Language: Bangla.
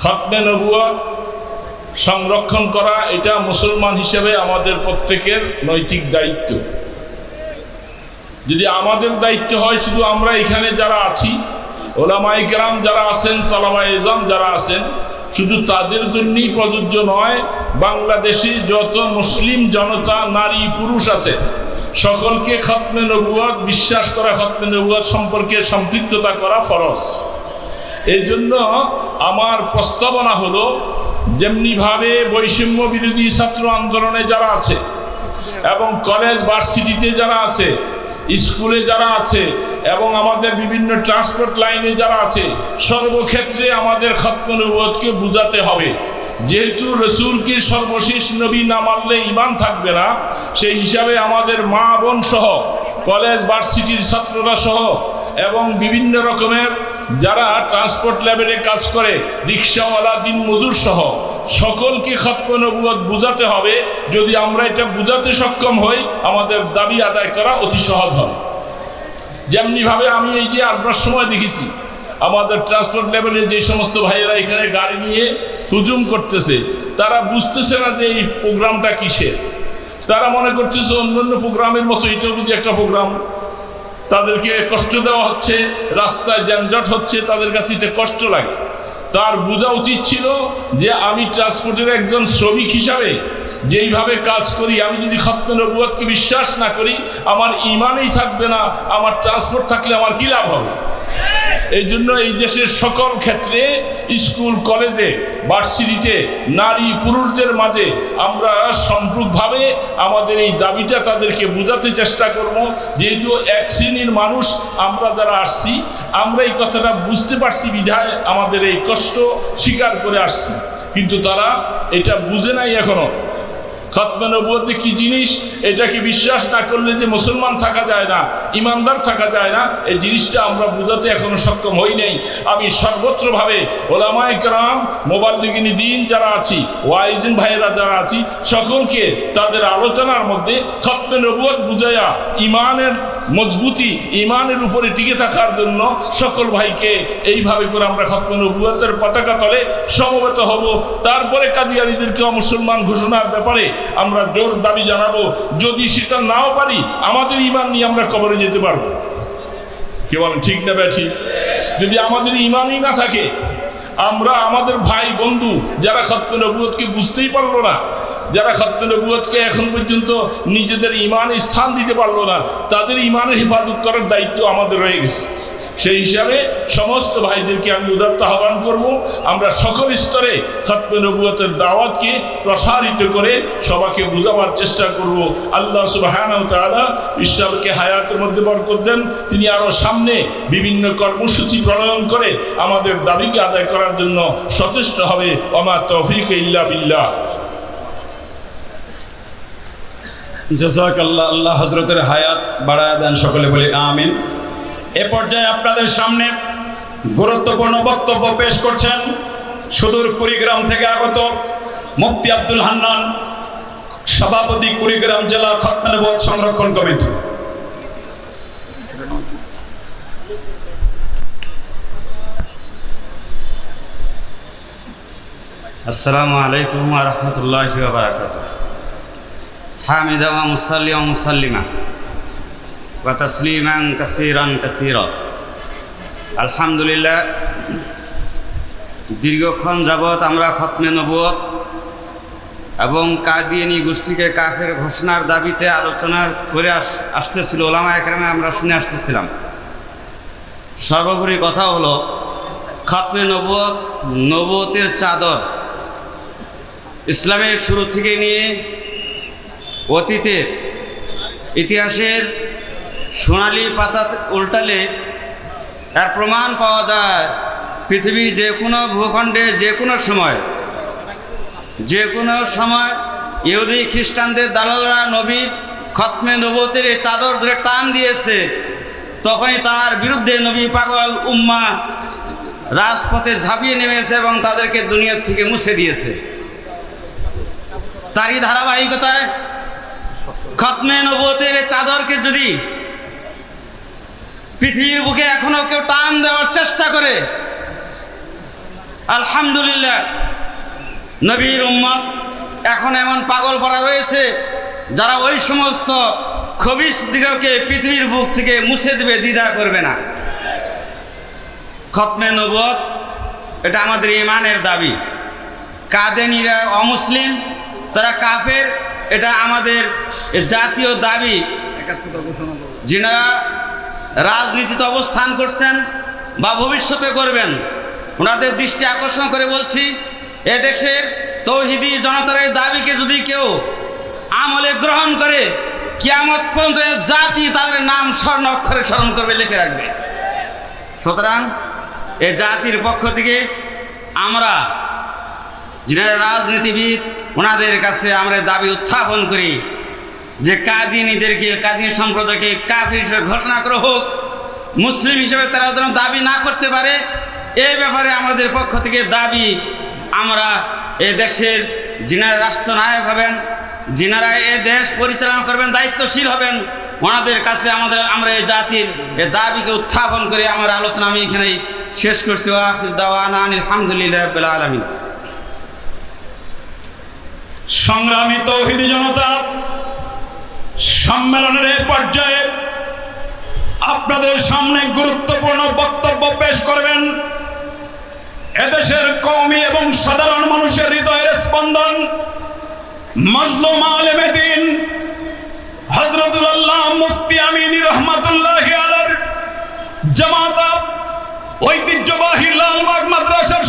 খতমে নবুয়া সংরক্ষণ করা, এটা মুসলমান হিসেবে আমাদের প্রত্যেকের নৈতিক দায়িত্ব। যদি আমাদের দায়িত্ব হয়, শুধু আমরা এখানে যারা আছি ওলামাই কেরাম যারা আছেন তলামা এজাম যারা আছেন, শুধু তাদের জন্যই প্রযোজ্য নয়, বাংলাদেশে যত মুসলিম জনতা, নারী, পুরুষ আছে, সকলকে খতমে নবুয়াত, বিশ্বাস করা খতমে নবুয়াত সম্পর্কে সম্পৃক্ততা করা ফরজ। এই জন্য আমার প্রস্তাবনা হলো, যেমনিভাবে বৈষম্য বিরোধী ছাত্র আন্দোলনে যারা আছে এবং কলেজ, ভার্সিটিতে যারা আছে, স্কুলে যারা আছে এবং আমাদের বিভিন্ন ট্রান্সপোর্ট লাইনে যারা আছে, সর্বক্ষেত্রে আমাদের খতমনবতকে বুঝাতে হবে। যেহেতু রসুলকে সর্বশেষ নবী না মানলে ইমান থাকবে না, সেই হিসাবে আমাদের মা বোন সহ, কলেজ, ভার্সিটির ছাত্ররা সহ এবং বিভিন্ন রকমের যারা ট্রান্সপোর্ট লেভেলে কাজ করে রিক্সাওয়ালা দিন মজুর সহ, সকলকে খতম নবুয়ত বুঝাতে হবে, যদি আমরা এটা বুঝাতে সক্ষম হই, আমাদের দাবি আদায় করা অতি সহজ হবে। যেমনিভাবে আমি এই যে আসবার সময় দেখেছি, আমাদের ট্রান্সপোর্ট লেভেলে যে সমস্ত ভাইয়েরা এখানে গাড়ি নিয়ে হুজুম করতেছে, তারা বুঝতেছে না যে এই প্রোগ্রামটা কিসের। তারা মনে করতেছে, অন্যান্য প্রোগ্রামের মতো এটাও বুঝি একটা প্রোগ্রাম তাদেরকে কষ্ট দেওয়া হচ্ছে, রাস্তায় যানজট হচ্ছে, তাদের কাছে এটা কষ্ট লাগে। তার বোঝা উচিত ছিল যে আমি ট্রান্সপোর্টের একজন শ্রমিক হিসাবে যেইভাবে কাজ করি, আমি যদি খতমে নবুয়াদকে বিশ্বাস না করি, আমার ইমানেই থাকবে না, আমার ট্রান্সপোর্ট থাকলে আমার কী লাভ হবে? এই জন্য এই দেশের সকল ক্ষেত্রে স্কুল, কলেজে, ভার্সিটিতে নারী, পুরুষদের মাঝে আমরা সম্পূর্ণভাবে আমাদের এই দাবিটা তাদেরকে বোঝাতে চেষ্টা করব। যেহেতু এক শ্রেণির মানুষ আমরা যারা আসছি, আমরা এই কথাটা বুঝতে পারছি বিধায় আমাদের এই কষ্ট স্বীকার করে আসছি। কিন্তু তারা এটা বুঝে নাই এখনও। খতমে নবুয়তে কি জিনিস? এটাকে বিশ্বাস না করলে যে মুসলমান থাকা যায় না, ইমানদার থাকা যায় না? এই জিনিসটা আমরা বুঝাতে এখনও সক্ষম হই নাই। আমি সর্বত্রভাবে ওলামায় গ্রাম মোবাইল দিন যারা আছি, ওয়াইজিন ভাইয়েরা যারা আছি, সকলকে তাদের আলোচনার মধ্যে খতমে নবুয়ত বুঝাইয়া, ইমানের মজবুতি ইমানের উপরে টিকে থাকার জন্য সকল ভাইকে এইভাবে করে আমরা খতমে নবুয়তের পতাকা তলে সমবেত হব। তারপরে কাদিয়ানিদেরকে মুসলমান ঘোষণার ব্যাপারে আমরা জোর দাবি জানাব। যদি সেটা নাও পারি, আমাদের ইমান নিয়ে আমরা কবরে যেতে পারব। কে বলেন, ঠিক না ব্যাঠি? যদি আমাদের ইমানই না থাকে, আমরা আমাদের ভাই বন্ধু যারা খতমে নবুয়তকে বুঝতেই পারল না। যারা খতমে নবুয়তকে এখন পর্যন্ত নিজেদের ইমানে স্থান দিতে পারল না, তাদের ইমানের হেফাজত করার দায়িত্ব আমাদের রয়ে গেছে। সেই হিসাবে সমস্ত ভাইদেরকে আমি উদাত্ত আহ্বান করব, আমরা সকল স্তরে খতমে নবুয়তের দাওয়াতকে প্রসারিত করে সবাইকে বোঝাবার চেষ্টা করব। আল্লাহ সুবাহান তালা ঈশ্বরকে হায়াতের মধ্যে বরকত দেন, তিনি আরও সামনে বিভিন্ন কর্মসূচি প্রণয়ন করে আমাদের দাবিকে আদায় করার জন্য সচেষ্ট হবে। অমা তৌফিক ইল্লা বিল্লাহ। জাজাক আল্লাহ আল্লাহ হজরতের হায়াত বাড়ায় দেন সকলে বলি আমিন। এ পর্যায়ে আপনাদের সামনে গুরুত্বপূর্ণ বক্তব্য পেশ করছেন সুদূর কুড়িগ্রাম থেকে আগত মুফতি আব্দুল হান্নান, সভাপতি কুড়িগ্রাম জেলা খতমানবোধ সংরক্ষণ কমিটি। আসসালামু আলাইকুম রহমতুল্লাহ বারকাত হামিদা মুসাল্লি মুসাল্লিমা ওয়া তাসলিমান কাসিরান কাসিরা। আলহামদুলিল্লাহ, দীর্ঘক্ষণ যাবৎ আমরা খতমে নবুয়ত এবং কাদিয়ানি গোষ্ঠীকে কাফের ঘোষণার দাবিতে আলোচনা করে আস, আসতেছিল, ওলামা একরামে আমরা শুনে আসতেছিলাম। সর্বোপরি কথা হলো, খতমে নবুয়ত নবতের চাদর ইসলামের শুরু থেকে নিয়ে অতীতের ইতিহাসের সোনালি পাতা উল্টালে এর প্রমাণ পাওয়া যায় পৃথিবীর যে কোনো ভূখণ্ডে, যে কোনো সময়। যে কোনো সময় ইহুদি খ্রিস্টানদের দালালরা নবীর খতমে নবতের এই চাদর ধরে টান দিয়েছে, তখনই তার বিরুদ্ধে নবী পাগল উম্মা রাজপথে ঝাঁপিয়ে নেমেছে এবং তাদেরকে দুনিয়ার থেকে মুছে দিয়েছে। তারই ধারাবাহিকতায় খতমে নবতের চাদরকে যদি পৃথিবীর বুকে এখনও কেউ টান দেওয়ার চেষ্টা করে, আলহামদুলিল্লাহ, নবীর উম্মত এখন এমন পাগল পড়া রয়েছে, যারা ওই সমস্ত খবিস দিগকে পৃথিবীর বুক থেকে মুছে দেবে, দ্বিধা করবে না। খতমে নবত এটা আমাদের ইমানের দাবি। কাদেনিরা অমুসলিম, তারা কাফের, এটা আমাদের জাতীয় দাবি যিনারা রাজনীতিতে অবস্থান করছেন বা ভবিষ্যতে করবেন, ওনাদের দৃষ্টি আকর্ষণ করে বলছি, এদেশের তৌহিদি জনতার দাবিকে যদি কেউ আমলে গ্রহণ করে, কিয়ামত পর্যন্ত জাতি তাদের নাম স্বর্ণ অক্ষরে স্মরণ করবে, লিখে রাখবে। সুতরাং এ জাতির পক্ষ থেকে আমরা যিনারা রাজনীতিবিদ, ওনাদের কাছে আমরা দাবি উত্থাপন করি। যে কাদিনীদেরকে, কাদিনী সম্প্রদায়কে কাফির হিসেবে ঘোষণা করা হোক, মুসলিম হিসেবে তারা যেন দাবি না করতে পারে এই ব্যাপারে আমাদের পক্ষ থেকে দাবি, আমরা এ দেশের যিনারা রাষ্ট্রনায়ক হবেন, যিনারা এ দেশ পরিচালনা করবেন, দায়িত্বশীল হবেন, ওনাদের কাছে আমাদের, আমরা এই জাতির এ দাবিকে উত্থাপন করে আমার আলোচনা আমি এখানে শেষ করছি। আলহামদুলিল্লাহ সংগ্রামী তৌহিদি জনতা সম্মেলনের এই পর্যায়ে আপনাদের সামনে গুরুত্বপূর্ণ বক্তব্য পেশ করবেন। এদেশের কওমি এবং সাধারণ মানুষের হৃদয়ের স্পন্দন মজলুম আলেমে দিন হজরতুল্লাহ মুফতি আমিনী রহমাতুল্লাহ আলার জামাতা ঐতিহ্যবাহী লালবাগ মাদ্রাসার